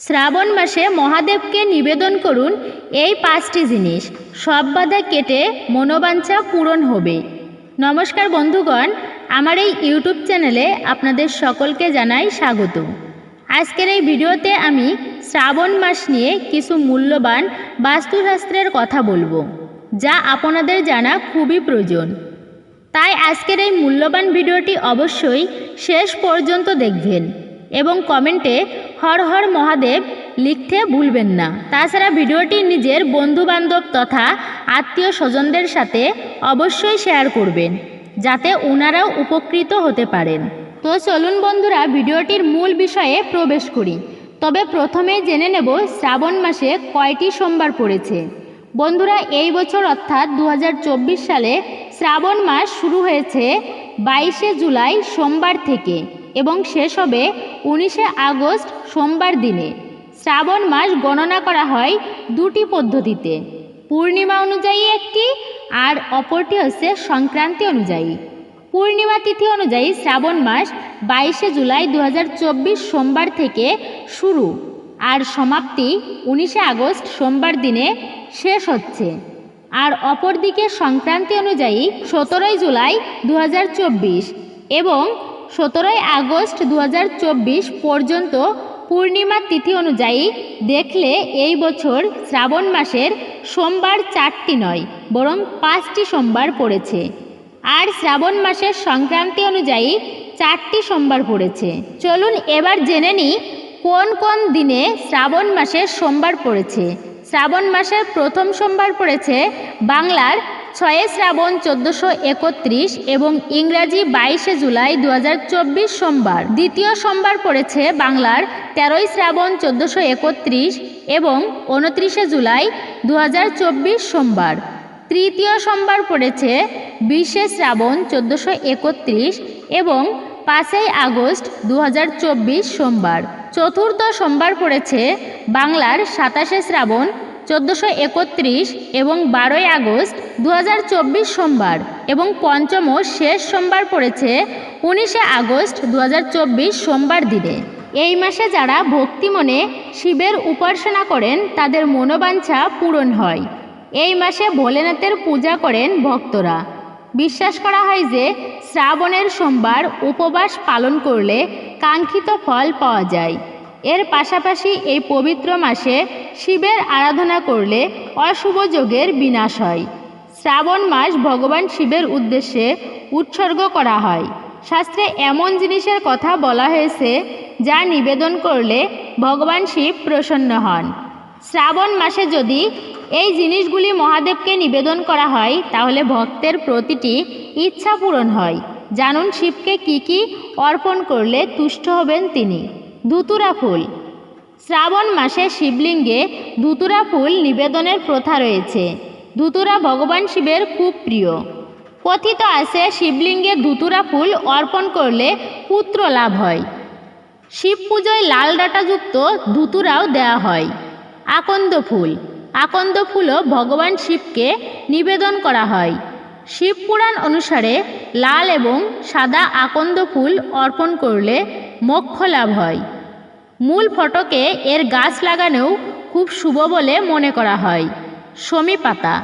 শ্রাবণ মাসে মহাদেবকে নিবেদন করুন এই পাঁচটি জিনিস। সব বাধা কেটে মনোবাঞ্ছা পূরণ হবে। নমস্কার বন্ধুগণ, আমার এই ইউটিউব চ্যানেলে আপনাদের সকলকে জানাই স্বাগত আজকের এই ভিডিওতে আমি শ্রাবণ মাস নিয়ে কিছু মূল্যবান বাস্তুশাস্ত্রের কথা বলব, যা আপনাদের জানা খুবই প্রয়োজন। তাই আজকের এই মূল্যবান ভিডিওটি অবশ্যই শেষ পর্যন্ত দেখবেন। এবং কমেন্টে হর হর মহাদেব লিখতে ভুলবেন না। তাছাড়া ভিডিওটি নিজের বন্ধুবান্ধব তথা আত্মীয় স্বজনদের সাথে অবশ্যই শেয়ার করবেন, যাতে ওনারাও উপকৃত হতে পারেন। তো চলুন বন্ধুরা, ভিডিওটির মূল বিষয়ে প্রবেশ করি। তবে প্রথমেই জেনে নেব, শ্রাবণ মাসে কয়টি সোমবার পড়েছে। বন্ধুরা, এই বছর অর্থাৎ দু হাজার চব্বিশ সালে শ্রাবণ মাস শুরু হয়েছে বাইশে জুলাই সোমবার থেকে। এবং শেষ হবে উনিশে আগস্ট, সোমবার দিনে। শ্রাবণ মাস গণনা করা হয় দুটি পদ্ধতিতে। পূর্ণিমা অনুযায়ী একটি আর অপরটি হচ্ছে সংক্রান্তি অনুযায়ী। পূর্ণিমা তিথি অনুযায়ী শ্রাবণ মাস বাইশে জুলাই দু হাজার চব্বিশ সোমবার থেকে শুরু। আর সমাপ্তি উনিশে আগস্ট, সোমবার দিনে শেষ হচ্ছে। আর অপরদিকে সংক্রান্তি অনুযায়ী সতেরোই জুলাই দু হাজার চব্বিশ এবং সতেরোই আগস্ট দু হাজার চব্বিশ পর্যন্ত পূর্ণিমা তিথি অনুযায়ী দেখলে এই বছর শ্রাবণ মাসের সোমবার চারটি নয়, বরং পাঁচটি সোমবার পড়েছে। আর শ্রাবণ মাসের সংক্রান্তি অনুযায়ী চারটি সোমবার পড়েছে। চলুন এবার জেনে নিই কোন কোন দিনে শ্রাবণ মাসের সোমবার পড়েছে। শ্রাবণ মাসের প্রথম সোমবার পড়েছে বাংলার ছয়ে শ্রাবণ চোদ্দোশো একত্রিশ এবং ইংরাজি বাইশে জুলাই দু হাজার চব্বিশ সোমবার। দ্বিতীয় সোমবার পড়েছে বাংলার তেরোই শ্রাবণ চোদ্দোশো একত্রিশ এবং উনত্রিশে জুলাই দু হাজার চব্বিশ সোমবার। তৃতীয় সোমবার পড়েছে বিশে শ্রাবণ চোদ্দোশো একত্রিশ এবং পাঁচই আগস্ট দু হাজার চব্বিশ সোমবার। চতুর্থ সোমবার পড়েছে বাংলার সাতাশে শ্রাবণ চোদ্দোশো একত্রিশ এবং বারোই আগস্ট দু হাজার চব্বিশ সোমবার এবং পঞ্চম শেষ সোমবার পড়েছে উনিশে আগস্ট দু হাজার চব্বিশ সোমবার দিনে। এই মাসে যারা ভক্তিমনে শিবের উপাসনা করেন, তাদের মনোবাঞ্ছা পূরণ হয়। এই মাসে ভোলেনাথের পূজা করেন ভক্তরা। বিশ্বাস করা হয় যে শ্রাবণের সোমবার উপবাস পালন করলে কাঙ্ক্ষিত ফল পাওয়া যায়। এর পাশাপাশি এই পবিত্র মাসে শিবের আরাধনা করলে অশুভ যোগের বিনাশ হয়। শ্রাবণ মাস ভগবান শিবের উদ্দেশ্যে উৎসর্গ করা হয়। শাস্ত্রে এমন জিনিসের কথা বলা হয়েছে, যা নিবেদন করলে ভগবান শিব প্রসন্ন হন। শ্রাবণ মাসে যদি এই জিনিসগুলি মহাদেবকে নিবেদন করা হয়, তাহলে ভক্তের প্রতিটি ইচ্ছা পূরণ হয়। জানুন শিবকে কি কি অর্পণ করলে তুষ্ট হবেন তিনি। ধুতুরা ফুল। শ্রাবণ মাসে শিবলিঙ্গে দুতুরা ফুল নিবেদনের প্রথা রয়েছে। দুতুরা ভগবান শিবের খুব প্রিয়। কথিত আছে শিবলিঙ্গে দুতুরা ফুল অর্পণ করলে পুত্র লাভ হয়। শিব পুজোয় লাল ডাঁটাযুক্ত ধুতুরাও দেওয়া হয়। আকন্দ ফুল। আকন্দ ফুলও ভগবান শিবকে নিবেদন করা হয়। শিব পুরাণ অনুসারে লাল এবং সাদা আকন্দ ফুল অর্পণ করলে মোক্ষ লাভ হয়। মূল ফটকে এর গাছ লাগানোও খুব শুভ বলে মনে করা হয়। সমী পাতা।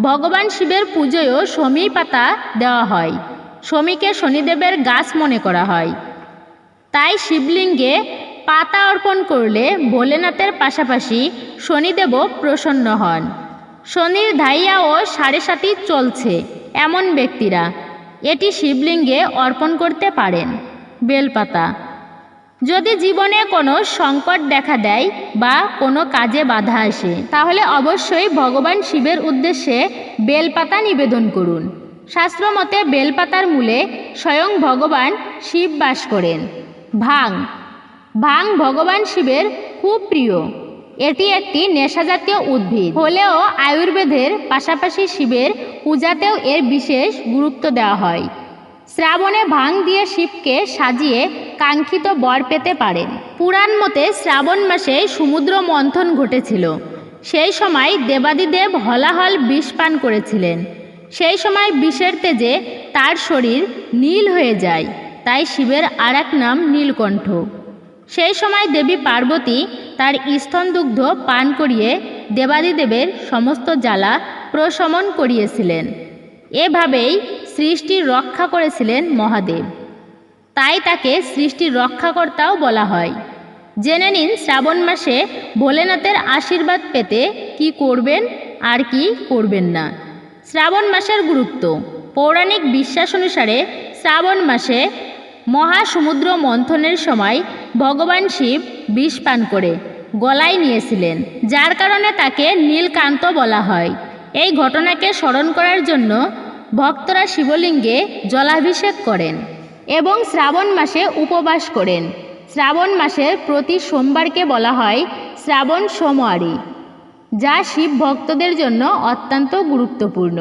ভগবান শিবের পুজোয়ও সমী পাতা দেওয়া হয়। সমীকে শনিদেবের গাছ মনে করা হয়। তাই শিবলিঙ্গে পাতা অর্পণ করলে ভোলেনাথের পাশাপাশি শনিদেবও প্রসন্ন হন। শনির ধাইয়া ও সাড়ে সাতি চলছে, এমন ব্যক্তিরা। এটি শিবলিঙ্গে অর্পণ করতে পারেন। বেলপাতা। যদি জীবনে কোনো সংকট দেখা দেয় বা কোনো কাজে বাধা আসে, তাহলে অবশ্যই ভগবান শিবের উদ্দেশ্যে বেলপাতা নিবেদন করুন। শাস্ত্রমতে বেলপাতার মূলে স্বয়ং ভগবান শিব বাস করেন। ভাং। ভাং ভগবান শিবের খুব প্রিয়। এটি একটি নেশাজাতীয় উদ্ভিদ। হলেও আয়ুর্বেদের পাশাপাশি শিবের পূজাতেও এর বিশেষ গুরুত্ব দেওয়া হয়। শ্রাবণে ভাং দিয়ে শিবকে সাজিয়ে কাঙ্ক্ষিত বর পেতে পারেন পুরাণ মতে শ্রাবণ মাসে সমুদ্র মন্থন ঘটেছিল। সেই সময় দেবাদিদেব হলাহল বিষ পান করেছিলেন। সেই সময় বিষের তেজে তার শরীর নীল হয়ে যায়, তাই শিবের আর নাম নীলকণ্ঠ। সেই সময় দেবী পার্বতী তার স্তনদুগ্ধ পান করিয়ে দেবাদিদেবের সমস্ত জ্বালা প্রশমন করিয়েছিলেন। এভাবেই সৃষ্টির রক্ষা করেছিলেন মহাদেব। তাই তাকে সৃষ্টির রক্ষাকর্তাও বলা হয়। জেনে নিন শ্রাবণ মাসে ভোলেনাথের আশীর্বাদ পেতে কি করবেন আর কি করবেন না। শ্রাবণ মাসের গুরুত্ব। পৌরাণিক বিশ্বাস অনুসারে শ্রাবণ মাসে মহাসমুদ্র মন্থনের সময় ভগবান শিব বিষ পান করে, গলায় নিয়েছিলেন, যার কারণে তাকে নীলকান্ত বলা হয়। এই ঘটনাকে স্মরণ করার জন্য ভক্তরা শিবলিঙ্গে জলাভিষেক করেন এবং শ্রাবণ মাসে উপবাস করেন। শ্রাবণ মাসের প্রতি সোমবারকে বলা হয় শ্রাবণ সোমওয়ারি, যা শিব ভক্তদের জন্য অত্যন্ত গুরুত্বপূর্ণ।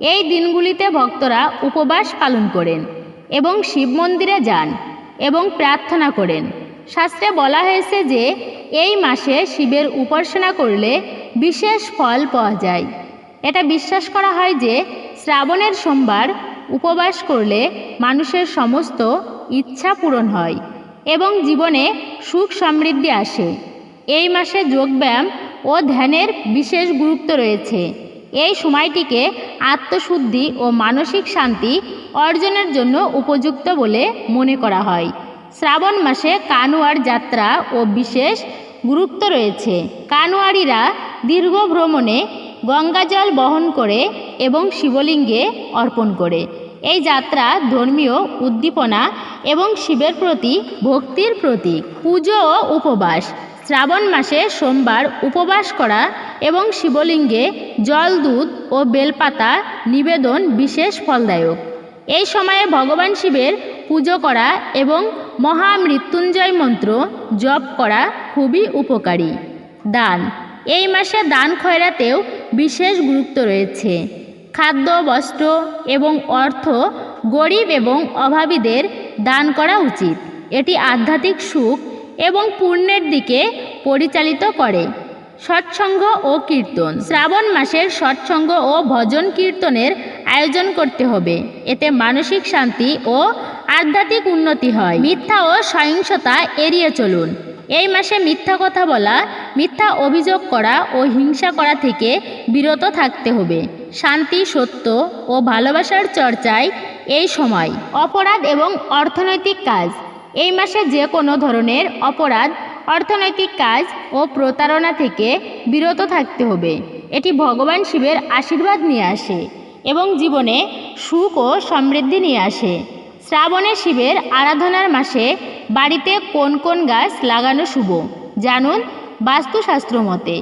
এই দিনগুলিতে ভক্তরা উপবাস পালন করেন এবং শিব মন্দিরে যান এবং প্রার্থনা করেন। শাস্ত্রে বলা হয়েছে যে, এই মাসে শিবের উপাসনা করলে বিশেষ ফল পাওয়া যায়। এটা বিশ্বাস করা হয় যে শ্রাবণের সোমবার উপবাস করলে মানুষের সমস্ত ইচ্ছা পূরণ হয় এবং জীবনে সুখ সমৃদ্ধি আসে। এই মাসে যোগব্যায়াম ও ধ্যানের বিশেষ গুরুত্ব রয়েছে। এই সময়টিকে আত্মশুদ্ধি ও মানসিক শান্তি অর্জনের জন্য উপযুক্ত বলে মনে করা হয়। শ্রাবণ মাসে কানুয়ার যাত্রা ও বিশেষ গুরুত্ব রয়েছে। কানুয়ারিরা দীর্ঘ ভ্রমণে গঙ্গাজল বহন করে এবং শিবলিঙ্গে অর্পণ করে। এই যাত্রা ধর্মীয় উদ্দীপনা এবং শিবের প্রতি ভক্তির প্রতীক পুজো ও উপবাস। শ্রাবণ মাসে সোমবার উপবাস করা এবং শিবলিঙ্গে জল, দুধ ও বেলপাতা নিবেদন বিশেষ ফলদায়ক। এই সময়ে ভগবান শিবের পুজো করা এবং মহামৃত্যুঞ্জয় মন্ত্র জপ করা খুবই উপকারী। দান। এই মাসে দান খয়রাতেও বিশেষ গুরুত্ব রয়েছে। খাদ্য বস্ত্র এবং অর্থ গরিব এবং অভাবীদের দান করা উচিত। এটি আধ্যাত্মিক সুখ এবং পুণ্যের দিকে পরিচালিত করে। সৎসঙ্গ ও কীর্তন। শ্রাবণ মাসের সৎসঙ্গ ও ভজন কীর্তনের আয়োজন করতে হবে। এতে মানসিক শান্তি ও আধ্যাত্মিক উন্নতি হয়। মিথ্যা ও সহিংসতা এড়িয়ে চলুন। এই মাসে মিথ্যা কথা বলা, মিথ্যা অভিযোগ করা ও হিংসা করা থেকে বিরত থাকতে হবে। শান্তি, সত্য ও ভালোবাসার চর্চায় এই সময় অপরাধ এবং অর্থনৈতিক কাজ। এই মাসে যে কোনো ধরনের অপরাধ, অর্থনৈতিক কাজ ও প্রতারণা থেকে বিরত থাকতে হবে। এটি ভগবান শিবের আশীর্বাদ নিয়ে আসে এবং জীবনে সুখ ও সমৃদ্ধি নিয়ে আসে। শ্রাবণে শিবের আরাধনার মাসে বাড়িতে কোন কোন গাছ লাগানো শুভ, জানুন বাস্তুশাস্ত্র মতে।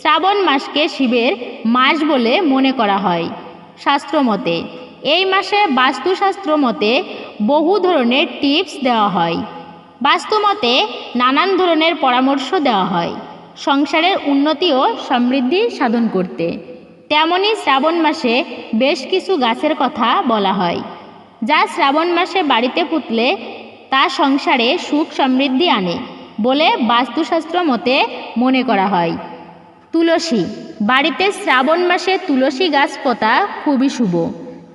শ্রাবণ মাসকে শিবের মাস বলে মনে করা হয়। শাস্ত্র মতে, এই মাসে বাস্তুশাস্ত্র মতে বহু ধরনের টিপস দেওয়া হয়। বাস্তু মতে নানান ধরনের পরামর্শ দেওয়া হয়। সংসারের উন্নতি ও সমৃদ্ধি সাধন করতে। তেমনই শ্রাবণ মাসে বেশ কিছু গাছের কথা বলা হয়, যা শ্রাবণ মাসে বাড়িতে পুতলে তা সংসারে সুখ সমৃদ্ধি আনে বলে বাস্তুশাস্ত্র মতে মনে করা হয়। তুলসী। বাড়িতে শ্রাবণ মাসে তুলসী গাছ পোতা খুবই শুভ।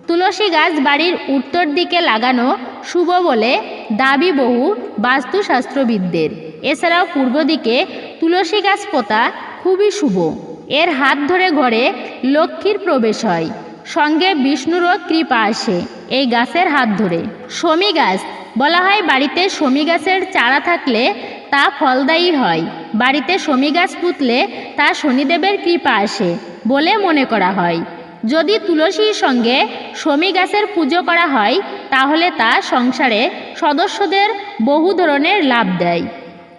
তুলসী গাছ বাড়ির উত্তর দিকে লাগানো শুভ বলে দাবি বহু বাস্তুশাস্ত্রবিদদের। এছাড়াও পূর্ব দিকে তুলসী গাছ পোতা খুবই শুভ। এর হাত ধরে ঘরে লক্ষ্মীর প্রবেশ হয়। সঙ্গে বিষ্ণুরও কৃপা আসে এই গাছের হাত ধরে। শমী গাছ, বলা হয় বাড়িতে শমী গাছের চারা থাকলে তা ফলদায়ী হয়। বাড়িতে শমী গাছ পুতলে তা শনিদেবের কৃপা আসে বলে মনে করা হয়। যদি তুলসীর সঙ্গে শমী গাছের পুজো করা হয়, তাহলে তা সংসারে সদস্যদের বহু ধরনের লাভ দেয়।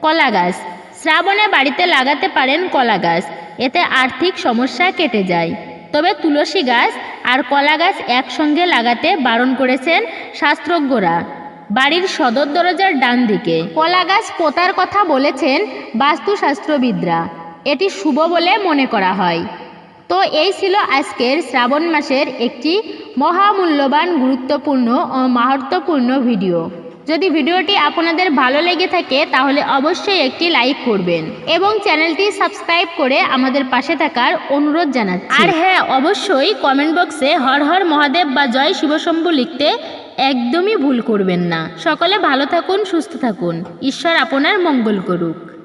কলা গাছ। শ্রাবণে বাড়িতে লাগাতে পারেন কলা গাছ। এতে আর্থিক সমস্যা কেটে যায়। তবে তুলসী গাছ আর কলা গাছ একসঙ্গে লাগাতে বারণ করেছেন শাস্ত্রজ্ঞরা। বাড়ির সদর দরজার ডান দিকে কলা গাছ পোতার কথা বলেছেন বাস্তুশাস্ত্রবিদরা। এটি শুভ বলে মনে করা হয়। তো এই ছিল আজকের শ্রাবণ মাসের একটি মহামূল্যবান, গুরুত্বপূর্ণ ও মাহাত্মপূর্ণ ভিডিও। যদি ভিডিওটি আপনাদের ভালো লেগে থাকে, তাহলে অবশ্যই একটি লাইক করবেন এবং চ্যানেলটি সাবস্ক্রাইব করে আমাদের পাশে থাকার অনুরোধ জানাচ্ছি। আর হ্যাঁ অবশ্যই কমেন্ট বক্সে হর হর মহাদেব বা জয় শিবশম্ভু লিখতে একদমই ভুল করবেন না। সকলে ভালো থাকুন সুস্থ থাকুন। ঈশ্বর আপনার মঙ্গল করুক।